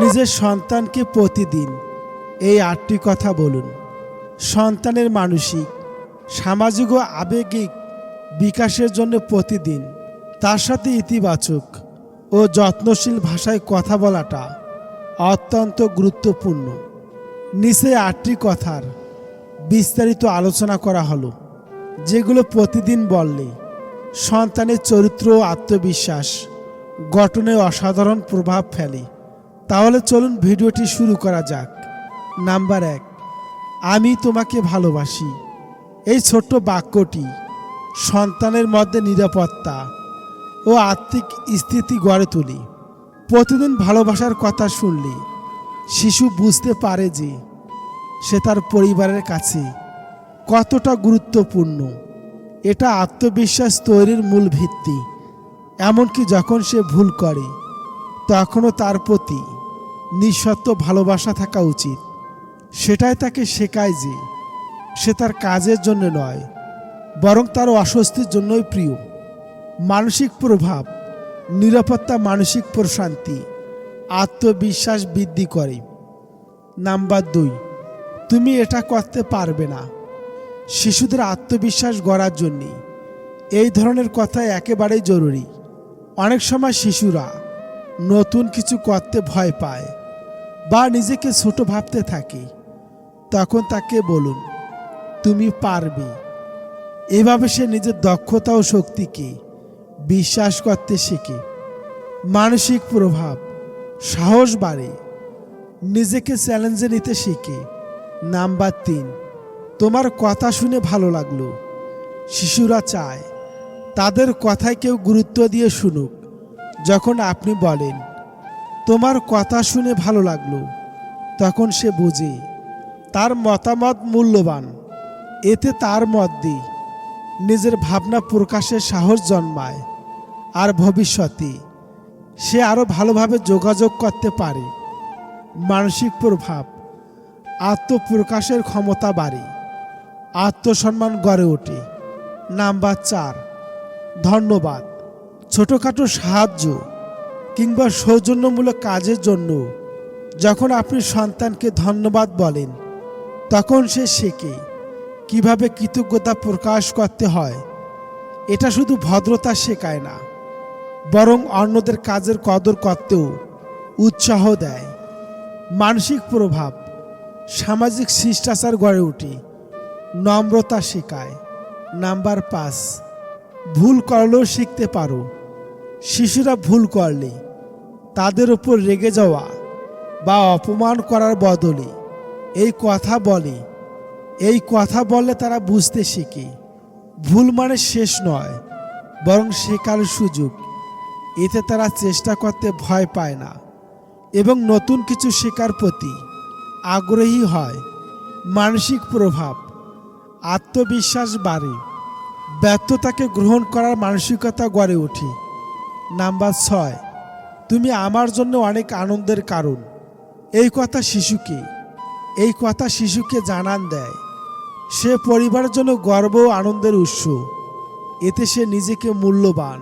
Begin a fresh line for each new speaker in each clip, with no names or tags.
নিজের সন্তানকে প্রতিদিন এই আটটি কথা বলুন। সন্তানের মানসিক, সামাজিক ও আবেগিক বিকাশের জন্য প্রতিদিন তার সাথে ইতিবাচক ও যত্নশীল ভাষায় কথা বলাটা অত্যন্ত গুরুত্বপূর্ণ। নিচে আটটি কথার বিস্তারিত আলোচনা করা হলো, যেগুলো প্রতিদিন বললে সন্তানের চরিত্র ও আত্মবিশ্বাস গঠনে অসাধারণ প্রভাব ফেলে। তাহলে চলুন ভিডিওটি শুরু করা যাক। নাম্বার এক, আমি তোমাকে ভালোবাসি। এই ছোট্ট বাক্যটি, সন্তানের মধ্যে নিরাপত্তা ও আত্মিক স্থিতি গড়ে তোলে। প্রতিদিন ভালোবাসার কথা শুনলে শিশু বুঝতে পারে যে সে তার পরিবারের কাছে কতটা গুরুত্বপূর্ণ। এটা আত্মবিশ্বাস তৈরির মূল ভিত্তি। এমনকি যখন সে ভুল করে, তখনও তার প্রতি নিঃসত্ব ভালোবাসা থাকা উচিত। সেটাই তাকে শেখায় যে সে তার কাজের জন্য নয়, বরং তার অস্বস্তির জন্যই প্রিয়। মানসিক প্রভাব, নিরাপত্তা, মানসিক প্রশান্তি, আত্মবিশ্বাস বৃদ্ধি করে। নাম্বার দুই, তুমি এটা করতে পারবে না। শিশুদের আত্মবিশ্বাস গড়ার জন্যে এই ধরনের কথা একেবারেই জরুরি। অনেক সময় শিশুরা নতুন কিছু করতে ভয় পায়। বা নিজেকে ছোট ভাবতে থাকে, তখন তাকে বলুন, তুমি পারবে। এভাবে সে নিজের দক্ষতা ও শক্তিকে বিশ্বাস করতে শেখে। মানসিক প্রভাব, সাহস বাড়ে। নিজেকে চ্যালেঞ্জে নিতে শিখে। নাম্বার তিন, তোমার কথা শুনে ভালো লাগল। শিশুরা চায়, তাদের কথায় কেউ গুরুত্ব দিয়ে শুনুক। যখন আপনি বলেন তোমার কথা শুনে ভালো লাগল। তখন সে বোঝে, তার মতামত মূল্যবান, এতে তার মধ্যে নিজের ভাবনা প্রকাশের সাহস জন্মায়, আর ভবিষ্যতে সে আরও ভালোভাবে যোগাযোগ করতে পারে। মানসিক প্রভাব, আত্মপ্রকাশের ক্ষমতা বাড়ে, আত্মসম্মান গড়ে ওঠে। নাম্বার চার, ধন্যবাদ। ছোটোখাটো সাহায্য। কিংবা সৌজন্যমূলক কাজের জন্য যখন আপনি সন্তানকে ধন্যবাদ বলেন, তখন সে শেখে কীভাবে কৃতজ্ঞতা প্রকাশ করতে হয়। এটা শুধু ভদ্রতা শেখায় না, বরং অন্যদের কাজের কদর করতেও উৎসাহ দেয়। মানসিক প্রভাব, সামাজিক শিষ্টাচার গড়ে ওঠে, নম্রতা শেখায়। নাম্বার পাঁচ, ভুল করলেও শিখতে পারো। শিশুরা ভুল করলে তাদের ওপর রেগে যাওয়া বা অপমান করার বদলে এই কথা বলে। এই কথা বললে তারা বুঝতে শেখে। ভুল মানে শেষ নয়, বরং শেখার সুযোগ। এতে তারা চেষ্টা করতে ভয় পায় না এবং নতুন কিছু শেখার প্রতি আগ্রহী হয়। মানসিক প্রভাব, আত্মবিশ্বাস বাড়ে। ব্যর্থতাকে গ্রহণ করার মানসিকতা গড়ে ওঠে। নাম্বার ছয় তুমি আমার জন্য অনেক আনন্দের কারণ। এই কথা শিশুকে, এই কথা শিশুকে জানান দেয়। সে পরিবারের জন্য গর্ব ও আনন্দের উৎস। এতে সে নিজেকে মূল্যবান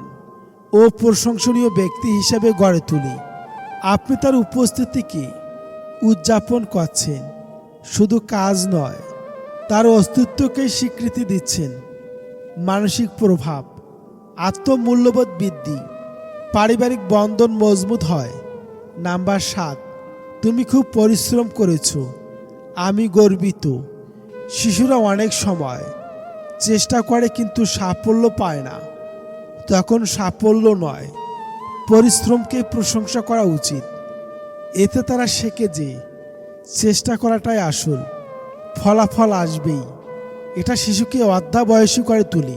ও প্রশংসনীয় ব্যক্তি হিসেবে গড়ে তুলি। আপনি তার উপস্থিতিকে উদযাপন করছেন। শুধু কাজ নয়, তার অস্তিত্বকেই স্বীকৃতি দিচ্ছেন। মানসিক প্রভাব, আত্মমূল্যবোধ বৃদ্ধি পারিবারিক বন্ধন মজবুত হয়। নাম্বার সাত, তুমি খুব পরিশ্রম করেছ। আমি গর্বিত। শিশুরা অনেক সময় চেষ্টা করে কিন্তু সাফল্য পায় না। তখন সাফল্য নয়, পরিশ্রমকে প্রশংসা করা উচিত। এতে তারা শেখে যে চেষ্টা করাটাই আসল, ফলাফল আসবেই। এটা শিশুকে অধ্যাবয়সী করে তুলি।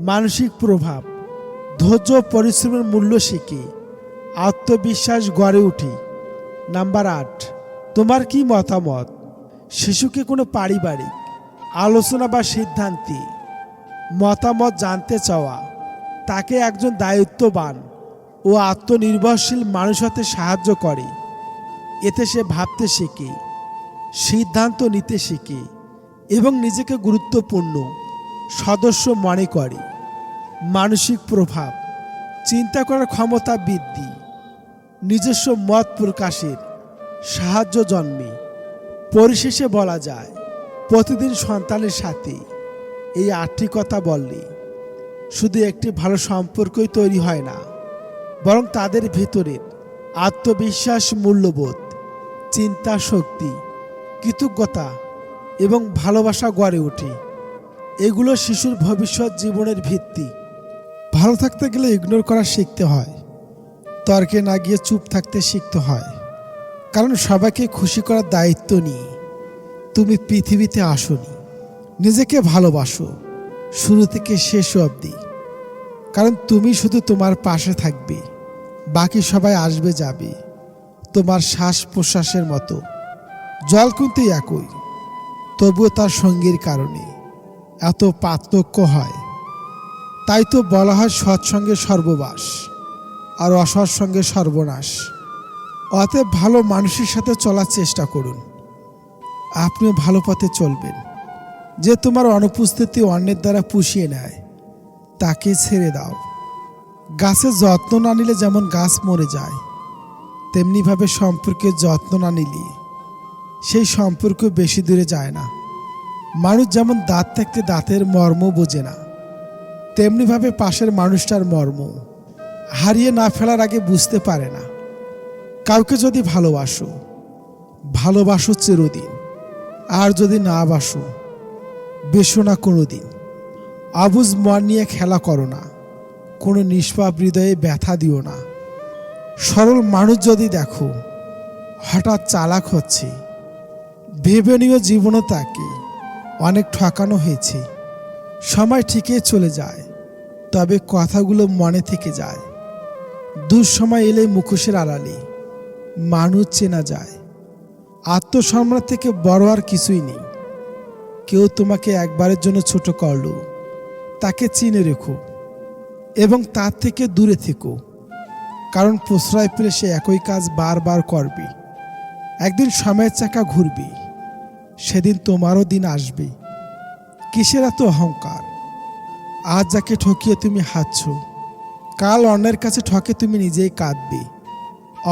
মানসিক প্রভাব ধৈর্য পরিশ্রমের মূল্য শিখে। আত্মবিশ্বাস গড়ে ওঠে নাম্বার আট, তোমার কি মতামত? শিশুকে কোনো পারিবারিক? আলোচনা বা সিদ্ধান্তে? মতামত জানতে চাওয়া। তাকে একজন দায়িত্ববান ও আত্মনির্ভরশীল মানুষ হতে সাহায্য করে। এতে সে ভাবতে শেখে, সিদ্ধান্ত নিতে শেখে এবং নিজেকে গুরুত্বপূর্ণ সদস্য মনে করে। মানসিক প্রভাব, চিন্তা করার ক্ষমতা বৃদ্ধি, নিজস্ব মত প্রকাশের সাহায্য জন্মে। পরিশেষে বলা যায়, প্রতিদিন সন্তানের সাথে এই আটটি কথা বললে শুধু একটি ভালো সম্পর্কই তৈরি হয় না, বরং তাদের ভিতরের আত্মবিশ্বাস, মূল্যবোধ, চিন্তা শক্তি, কৃতজ্ঞতা এবং ভালোবাসা গড়ে ওঠে। এগুলো শিশুর ভবিষ্যৎ জীবনের ভিত্তি। ভালো থাকতে গেলে ইগনোর করা শিখতে হয়। তর্কে না গিয়ে চুপ থাকতে শিখতে হয়। কারণ সবাইকে খুশি করার দায়িত্ব নিয়ে। তুমি পৃথিবীতে আসনি। নিজেকে ভালোবাসো। শুরু থেকে শেষ অবধি। কারণ তুমি শুধু তোমার পাশে থাকবে। বাকি সবাই আসবে যাবে। তোমার শ্বাস প্রশ্বাসের মতো। জল কিন্তু একই। তবুও তার সঙ্গীর কারণে। এত পার্থক্য হয়। তাই তো বলা হয় সৎসঙ্গে সর্ববাস আর অসৎসঙ্গে সর্বনাশ। অতএব ভালো মানুষের সাথে চলার চেষ্টা করুন। আপনিও ভালো পথে চলবেন। যে তোমার অনুপস্থিতি অন্যের দ্বারা পুষিয়ে নেয়, তাকে ছেড়ে দাও। গাছের যত্ন না নিলে যেমন গাছ মরে যায়, তেমনিভাবে সম্পর্কের যত্ন না নিলে সেই সম্পর্ক বেশি দূরে যায় না। মানুষ যেমন দাঁত থাকতে দাঁতের মর্ম বোঝে না। তেমনিভাবে পাশের মানুষটার মর্ম। হারিয়ে না ফেলার আগে বুঝতে পারে না। কাউকে যদি ভালোবাসো ভালোবাসো চিরদিন। আর যদি না বাসো বেশো না কোনো দিন আবুজ মন নিয়ে খেলা করো না। কোনো নিষ্পাপ হৃদয়ে ব্যথা দিও না। সরল মানুষ যদি দেখো, হঠাৎ চালাক হচ্ছে। ভেবে নিও জীবনও তাকে অনেক ঠকানো হয়েছে। সময় ঠিকই চলে যায়। তবে কথাগুলো মনে থেকে যায়। দুঃসময় এলে মুখোশের আড়ালে। মানুষ চেনা যায়। আত্মসম্মান থেকে বড় আর কিছুই নেই। কেউ তোমাকে একবারের জন্য ছোট করল। তাকে চিনে রেখো। এবং তার থেকে দূরে থেকো। কারণ প্রশ্রয় পেলে সে একই কাজ বারবার করবে। একদিন সময়ের চাকা ঘুরবে। সেদিন তোমারও দিন আসবে। কিসের এত অহংকার? আজ যাকে ঠকিয়ে তুমি হাঁটছ, কাল অন্যের কাছে ঠকে তুমি নিজেই কাঁদবে।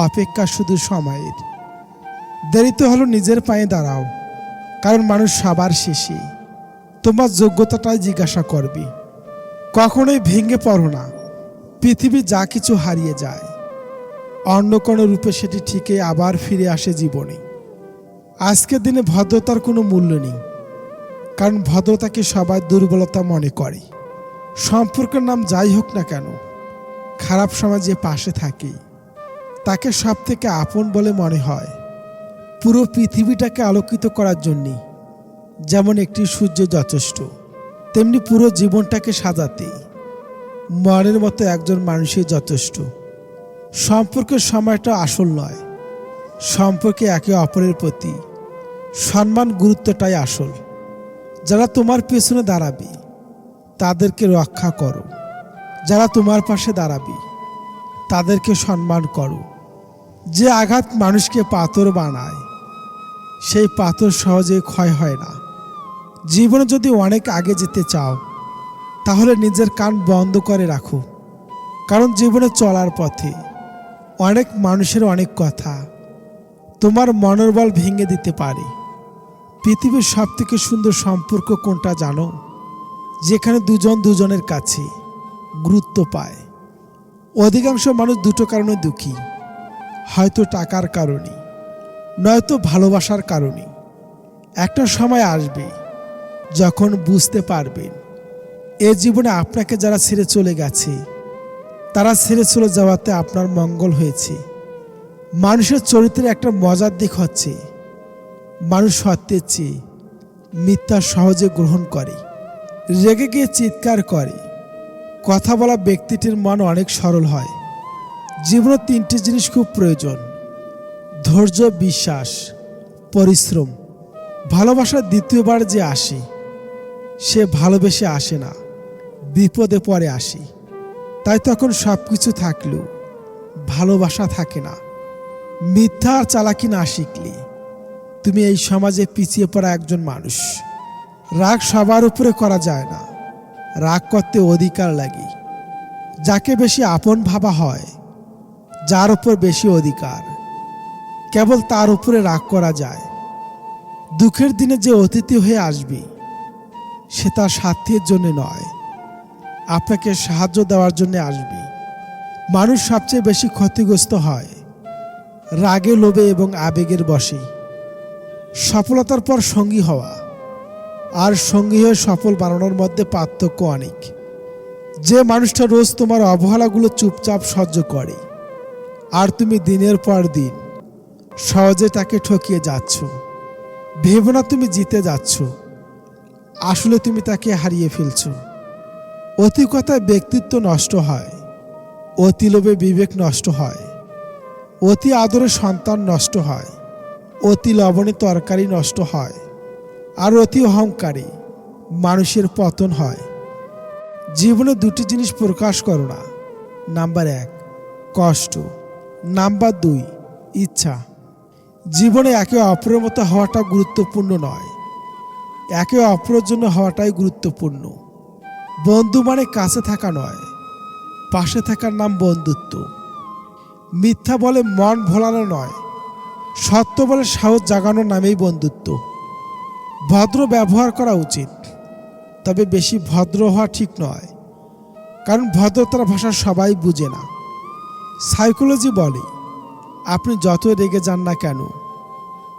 অপেক্ষা শুধু সময়ের। দেরিতে হলো নিজের পায়ে দাঁড়াও, কারণ মানুষ সবার শেষে তোমার যোগ্যতাটাই জিজ্ঞাসা করবে। কখনোই ভেঙে পড়ো না, পৃথিবী যা কিছু হারিয়ে যায়। অন্য কোনো রূপে সেটি ঠিকই আবার ফিরে আসে জীবনে। আজকের দিনে ভদ্রতার কোনো মূল্য নেই, কারণ ভদ্রতাকে সবাই দুর্বলতা মনে করে। সম্পর্কের নাম যাই হোক না কেন, খারাপ সময় যে পাশে থাকে তাকে সব থেকে আপন বলে মনে হয়। পুরো পৃথিবীটাকে আলোকিত করার জন্যে যেমন একটি সূর্য যথেষ্ট, তেমনি পুরো জীবনটাকে সাজাতে মনের মতো একজন মানুষই যথেষ্ট। সম্পর্কের সময়টা আসল নয়, সম্পর্কে একে অপরের প্রতি সম্মান গুরুত্বটাই আসল। যারা তোমার পেছনে দাঁড়াবে তাদেরকে রক্ষা করো। যারা তোমার পাশে দাঁড়াবে, তাদেরকে সম্মান করো। যে আঘাত মানুষকে পাথর বানায়, সেই পাথর সহজে ক্ষয় হয় না। জীবনে যদি অনেক আগে যেতে চাও, তাহলে নিজের কান বন্ধ করে রাখো। কারণ জীবনে চলার পথে অনেক মানুষের অনেক কথা তোমার মনোবল ভেঙে দিতে পারে। পৃথিবীর সব থেকে সুন্দর সম্পর্ক কোনটা জানো? যেখানে দুজন দুজনের কাছে গুরুত্ব পায়। অধিকাংশ মানুষ দুটো কারণে দুঃখী। হয়তো টাকার কারণে, নয়তো ভালোবাসার কারণে। একটা সময় আসবে যখন বুঝতে পারবেন, এ জীবনে আপনাকে যারা ছেড়ে চলে গেছে, তারা ছেড়ে চলে যাওয়াতে আপনার মঙ্গল হয়েছে। মানুষের চরিত্রের একটা মজার দিক হচ্ছে, মানুষ সত্যের চেয়ে মিথ্যা সহজে গ্রহণ করে। রেগে গিয়ে চিৎকার করে। কথা বলা ব্যক্তিটির মন অনেক সরল হয়। জীবনে তিনটি জিনিস খুব প্রয়োজন। ধৈর্য, বিশ্বাস, পরিশ্রম। ভালোবাসার দ্বিতীয়বার যে আসে, সে ভালোবেসে আসে না। বিপদে পরে আসে। তাই তখন সব কিছু থাকলেও ভালোবাসা থাকে না। মিথ্যা আর চালাকি না শিখলে তুমি এই সমাজে পিছিয়ে পড়া একজন মানুষ। রাগ সবার উপরে করা যায় না। রাগ করতে অধিকার লাগে। যাকে বেশি আপন ভাবা হয়, যার উপর বেশি অধিকার। কেবল তার উপরে রাগ করা যায়। দুঃখের দিনে যে অতিথি হয়ে আসবে, সে তার স্বার্থের জন্য নয়। আপনাকে সাহায্য দেওয়ার জন্য আসবে। মানুষ সবচেয়ে বেশি ক্ষতিগ্রস্ত হয়, রাগে লোভে এবং আবেগের বসে সফলতার পর সঙ্গী হওয়া। আর সঙ্গী হয়ে সফল বানানোর মধ্যে পার্থক্য অনেক। যে মানুষটা রোজ তোমার অবহেলাগুলো চুপচাপ সহ্য করে, আর তুমি দিনের পর দিন সহজে তাকে ঠকিয়ে যাচ্ছ। ভেবো না তুমি জিতে যাচ্ছ, আসলে তুমি তাকে হারিয়ে ফেলছো। অতি কথায় ব্যক্তিত্ব নষ্ট হয়, অতি লোভে বিবেক নষ্ট হয়, অতি আদরে সন্তান নষ্ট হয়, অতি লবণে তরকারি নষ্ট হয়। আর অতি অহংকারী মানুষের পতন হয়। জীবনে দুটি জিনিস প্রকাশ করো না। নাম্বার এক, কষ্ট। নাম্বার দুই, ইচ্ছা। জীবনে একে অপরের মতো হওয়াটা গুরুত্বপূর্ণ নয়। একে অপরের জন্য হওয়াটাই গুরুত্বপূর্ণ। বন্ধু মানে কাছে থাকা নয়, পাশে থাকার নাম বন্ধুত্ব। মিথ্যা বলে মন ভোলানো নয়, সত্য বলে সাহস জাগানোর নামেই বন্ধুত্ব। ভদ্র ব্যবহার করা উচিত। তবে বেশি ভদ্র হওয়া ঠিক নয়। কারণ ভদ্রতার ভাষা সবাই বুঝে না। সাইকোলজি বলে, আপনি যত রেগে যান না কেন,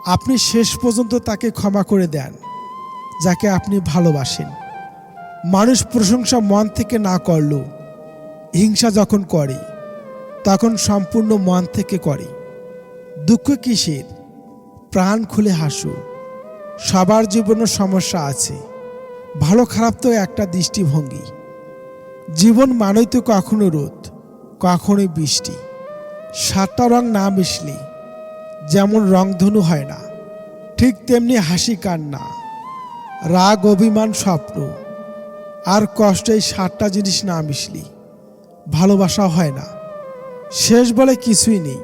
আপনি শেষ পর্যন্ত তাকে ক্ষমা করে দেন, যাকে আপনি ভালোবাসেন। মানুষ প্রশংসা মন থেকে না করলেও, হিংসা যখন করে, তখন সম্পূর্ণ মন থেকে করে। দুঃখ কিসের? প্রাণ খুলে হাসো সবার জীবনে সমস্যা আছে। ভালো খারাপ তো একটা দৃষ্টিভঙ্গি। জীবন মানেই তো কখনো রোদ, কখনোই বৃষ্টি। সাতটা রং না মিশলে যেমন রংধনু হয় না, ঠিক তেমনি হাসি কান্না, রাগ, অভিমান, স্বপ্ন। আর কষ্ট এই সাতটা জিনিস না মিশলি ভালোবাসা হয় না। শেষ বলে কিছুই নেই।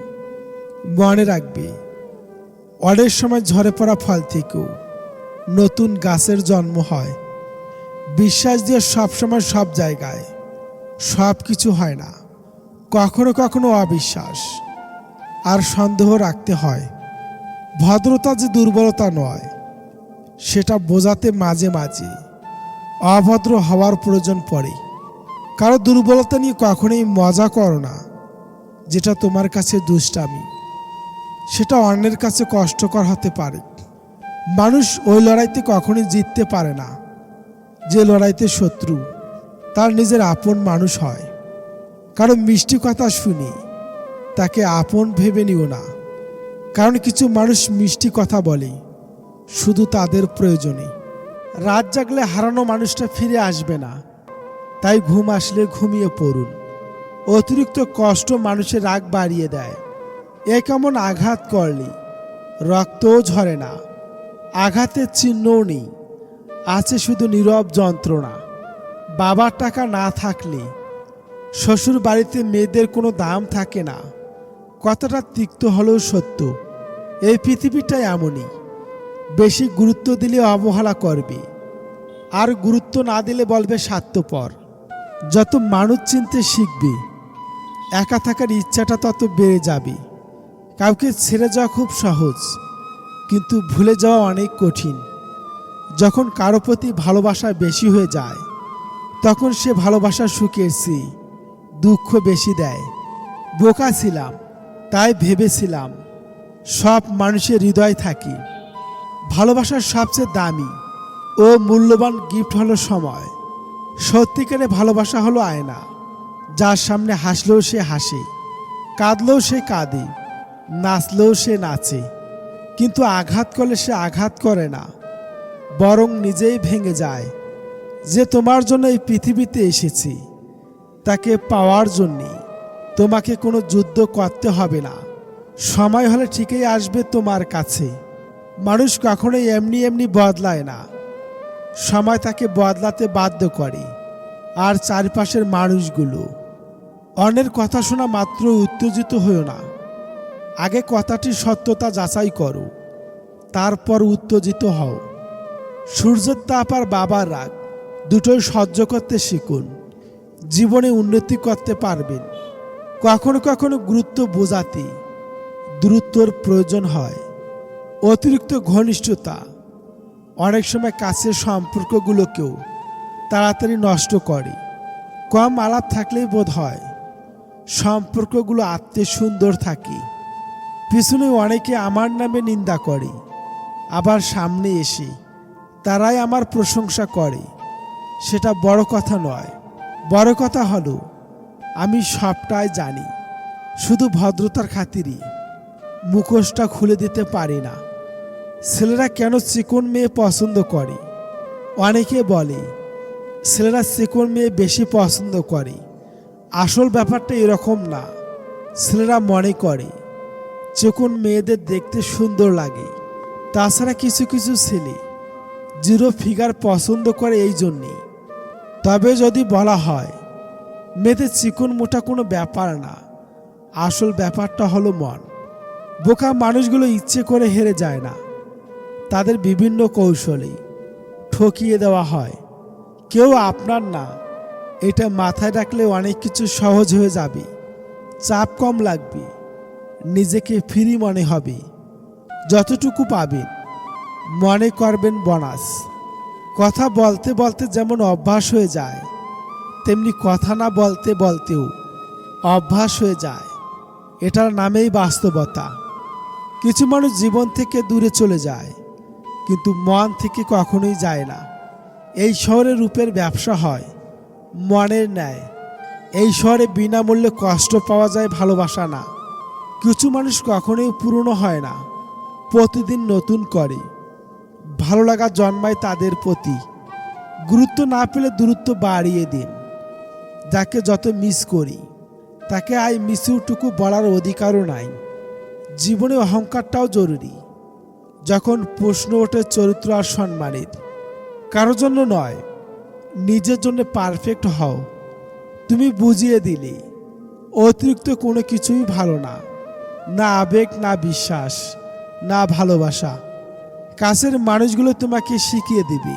মনে রাখবে, অনেক সময় ঝরে পড়া ফল থেকেও নতুন গাছের জন্ম হয়। বিশ্বাস দিয়ে সবসময় সব জায়গায়। সব কিছু হয় না। কখনো কখনো অবিশ্বাস। আর সন্দেহ রাখতে হয়। ভদ্রতা যে দুর্বলতা নয়, সেটা বোঝাতে মাঝে মাঝে অভদ্র হওয়ার প্রয়োজন পড়ে। কারও দুর্বলতা নিয়ে কখনোই মজা করো না, যেটা তোমার কাছে দুষ্টামি। সেটা অন্যের কাছে কষ্টকর হতে পারে। মানুষ ওই লড়াইতে কখনোই জিততে পারে না। যে লড়াইতে শত্রু, তার নিজের আপন মানুষ হয়। কারণ মিষ্টি কথা শুনি, তাকে আপন ভেবে নিও না। কারণ কিছু মানুষ মিষ্টি কথা বলে, শুধু তাদের প্রয়োজনে। রাত জাগলে হারানো মানুষটা ফিরে আসবে না। তাই ঘুম আসলে ঘুমিয়ে পড়ুন। অতিরিক্ত কষ্ট মানুষের রাগ বাড়িয়ে দেয়। এ কেমন আঘাত করলি? রক্তও ঝরে না। আঘাতের চিহ্নও নেই। আছে শুধু নীরব যন্ত্রণা। বাবার টাকা না থাকলে শ্বশুর বাড়িতে মেয়েদের কোনো দাম থাকে না। কথাটা তিক্ত হলেও সত্য। এই পৃথিবীটা এমনই। বেশি গুরুত্ব দিলে অবহেলা করবে। আর গুরুত্ব না দিলে বলবে স্বার্থপর। যত মানুষ চিনতে শিখবে, একা থাকার ইচ্ছাটা তত বেড়ে যাবে। কাউকে ছেড়ে যাওয়া খুব সহজ। কিন্তু ভুলে যাওয়া অনেক কঠিন। যখন কারও প্রতি ভালোবাসা বেশি হয়ে যায়, তখন সে ভালোবাসা শুকিয়েছি দুঃখ বেশি দেয়। বোকা ছিলাম, তাই ভেবেছিলাম সব মানুষের হৃদয় থাকি। ভালোবাসার সবচেয়ে দামি ও মূল্যবান গিফট হলো সময়। সত্যিকারে ভালোবাসা হলো আয়না, যার সামনে হাসলেও সে হাসে, কাঁদলেও সে কাঁদে, নাচলেও সে নাচে। কিন্তু আঘাত করলে সে আঘাত করে না, বরং নিজেই ভেঙে যায় যে তোমার জন্য এই পৃথিবীতে এসেছি। তাকে পাওয়ার জন্যে তোমাকে কোনো যুদ্ধ করতে হবে না। সময় হলে ঠিকই আসবে তোমার কাছে। মানুষ কখনোই এমনি এমনি বদলায় না। সময় তাকে বদলাতে বাধ্য করে আর চারপাশের মানুষগুলো। অন্যের কথা শোনা মাত্র উত্তেজিত হয়েও না। আগে কথাটির সত্যতা যাচাই করো, তারপর উত্তেজিত হও। সূর্যের তাপ আর বাবার রাগ দুটোই সহ্য করতে শিখুন, জীবনে উন্নতি করতে পারবেন। কখনো কখনো গুরুত্ব বোঝাতে দূরত্বর প্রয়োজন হয়, অতিরিক্ত ঘনিষ্ঠতা। অনেক সময় কাছের সম্পর্কগুলোকেও তাড়াতাড়ি নষ্ট করে। কম আলাপ থাকলেই বোধ হয় সম্পর্কগুলো আত্মীয় সুন্দর থাকে। পিছনে অনেকে আমার নামে নিন্দা করে, আবার সামনে এসে তারাই আমার প্রশংসা করে। সেটা বড় কথা নয়, বড় কথা হলো, আমি সবটাই জানি, শুধু ভদ্রতার খাতিরই। মুখোশটা খুলে দিতে পারি না। ছেলেরা কেন চিকন মেয়ে পছন্দ করে? অনেকে বলে, ছেলেরা চিকন মেয়ে বেশি পছন্দ করে। আসল ব্যাপারটা এরকম না, ছেলেরা মনে করে। চিকন মেয়েদের দেখতে সুন্দর লাগে, তাছাড়া কিছু কিছু ছেলে জিরো ফিগার পছন্দ করে এই জন্যেই তবে যদি বলা হয়, মেয়েদের চিকন মোটা কোনো ব্যাপার না, আসল ব্যাপারটা হলো মন। বোকা মানুষগুলো ইচ্ছে করে হেরে যায় না। তাদের বিভিন্ন কৌশলে ঠকিয়ে দেওয়া হয়। কেউ আপনার না, এটা মাথায় রাখলে অনেক কিছু সহজ হয়ে যাবে, চাপ কম লাগবে। নিজেকে ফ্রি মনে হবে। যতটুকু পাবেন মনে করবেন বোনাস। কথা বলতে বলতে যেমন অভ্যাস হয়ে যায়, তেমনি কথা না বলতে বলতেও অভ্যাস হয়ে যায়। এটার নামেই বাস্তবতা। কিছু মানুষ জীবন থেকে দূরে চলে যায়, কিন্তু মন থেকে কখনোই যায় না। এই শহরে রূপের ব্যবসা হয়, মনের ন্যায়। এই শহরে বিনামূল্যে কষ্ট পাওয়া যায়, ভালোবাসা না। কিছু মানুষ কখনোই পুরনো হয় না, প্রতিদিন নতুন করে। ভালো লাগা জন্মায় তাদের প্রতি। গুরুত্ব না পেলে দূরত্ব বাড়িয়ে দিন। যাকে যত মিস করি, তাকে আই মিসিউটুকু বলার অধিকারও নাই। জীবনে অহংকারটাও জরুরি। যখন প্রশ্ন ওঠে চরিত্র আর সম্মানের কারও জন্য নয়, নিজের জন্য পারফেক্ট হও। তুমি বুঝিয়ে দিলে, অতিরিক্ত কোনো কিছুই ভালো না। না আবেগ, না বিশ্বাস, না ভালোবাসা। কাছের মানুষগুলো তোমাকে শিখিয়ে দিবে।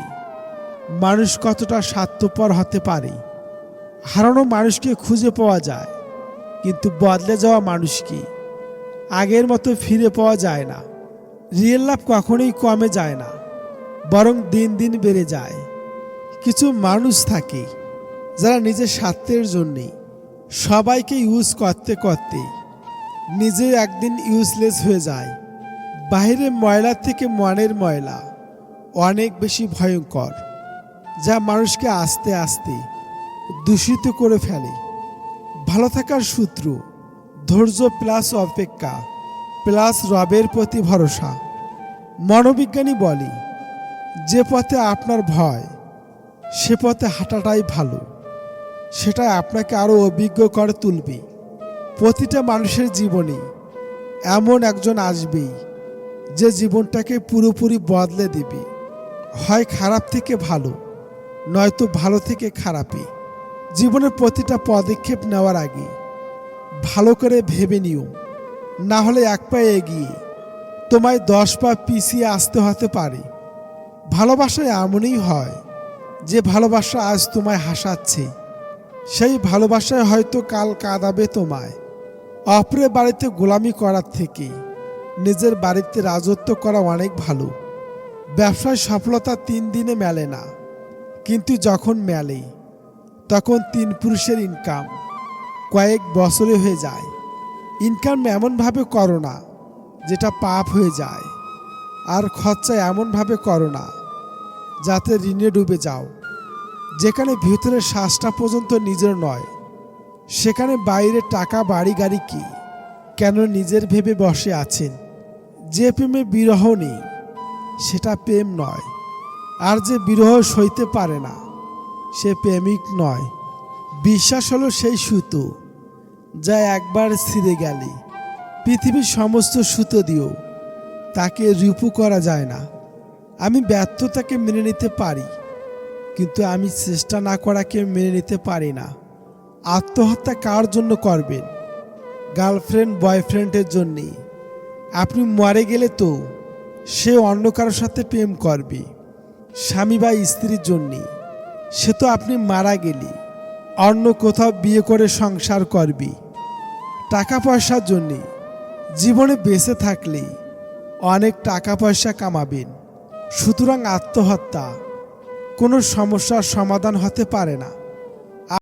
মানুষ কতটা স্বার্থপর হতে পারে। হারানো মানুষকে খুঁজে পাওয়া যায়, কিন্তু বদলে যাওয়া মানুষকে আগের মতো ফিরে পাওয়া যায় না। রিয়েল লাভ কখনোই কমে যায় না, বরং দিন দিন বেড়ে যায়। কিছু মানুষ থাকে, যারা নিজের স্বার্থের জন্যে সবাইকে ইউজ করতে করতে নিজে একদিন ইউজলেস হয়ে যায়। বাইরে ময়লা থেকে মনের ময়লা, অনেক বেশি ভয়ঙ্কর, যা মানুষকে আস্তে আস্তে দূষিত করে ফেলে। ভালো থাকার সূত্র ধৈর্য প্লাস অপেক্ষা প্লাস রবের প্রতি ভরসা। মনোবিজ্ঞানী বলে, যে পথে আপনার ভয়, সে পথে হাঁটাটাই ভালো। সেটা আপনাকে আরও অভিজ্ঞ করে তুলবে। প্রতিটা মানুষের জীবনে এমন একজন আসবেই যে জীবনটাকে পুরোপুরি বদলে দেবে। হয় খারাপ থেকে ভালো, নয়তো ভালো থেকে খারাপে জীবনের প্রতিটা পদক্ষেপ নেওয়ার আগে ভালো করে ভেবে নিও। না হলে এক পা এগিয়ে তোমায় দশ পা পিছিয়ে আসতে হতে পারে। ভালোবাসা এমনই হয় যে ভালোবাসা আজ তোমায় হাসাচ্ছে। সেই ভালোবাসায় হয়তো কাল কাঁদাবে তোমায়। অপরের বাড়িতে গোলামি করার থেকে নিজের বাড়িতে রাজত্ব করা অনেক ভালো। ব্যবসায় সফলতা তিন দিনে মেলে না, কিন্তু যখন মেলে, তখন তিন পুরুষের ইনকাম কয়েক বছরে হয়ে যায়। ইনকাম এমনভাবে করো না যেটা পাপ হয়ে যায়, আর খরচা এমনভাবে করো না যাতে ঋণে ডুবে যাও। যেখানে ভিতরের শ্বাসটা পর্যন্ত নিজের নয় সেখানে বাইরে টাকা বাড়ি গাড়ি কি? কেন নিজের ভেবে বসে আছেন? যে প্রেমে বিরহ নেই, সেটা প্রেম নয়। আর যে বিরহ সইতে পারে না, সে প্রেমিক নয়। বিশ্বাস হলো সেই সুতো, যা একবার ছিঁড়ে গেলে। পৃথিবীর সমস্ত সুতো দিয়েও তাকে রিপু করা যায় না। আমি ব্যর্থতাকে মেনে নিতে পারি, কিন্তু আমি চেষ্টা না করাকে মেনে নিতে পারি না। আত্মহত্যা কার জন্য করবেন? গার্লফ্রেন্ড, বয়ফ্রেন্ডের জন্যে। আপনি মরে গেলে তো সে অন্য কারোর সাথে প্রেম করবে। স্বামী বা স্ত্রীর জন্যে। সে তো আপনি মারা গেলে। অন্য কোথাও বিয়ে করে সংসার করবে। টাকা পয়সার জন্যে। জীবনে বেঁচে থাকলেই অনেক টাকা পয়সা কামাবেন। সুতরাং আত্মহত্যা কোনো সমস্যার সমাধান হতে পারে না।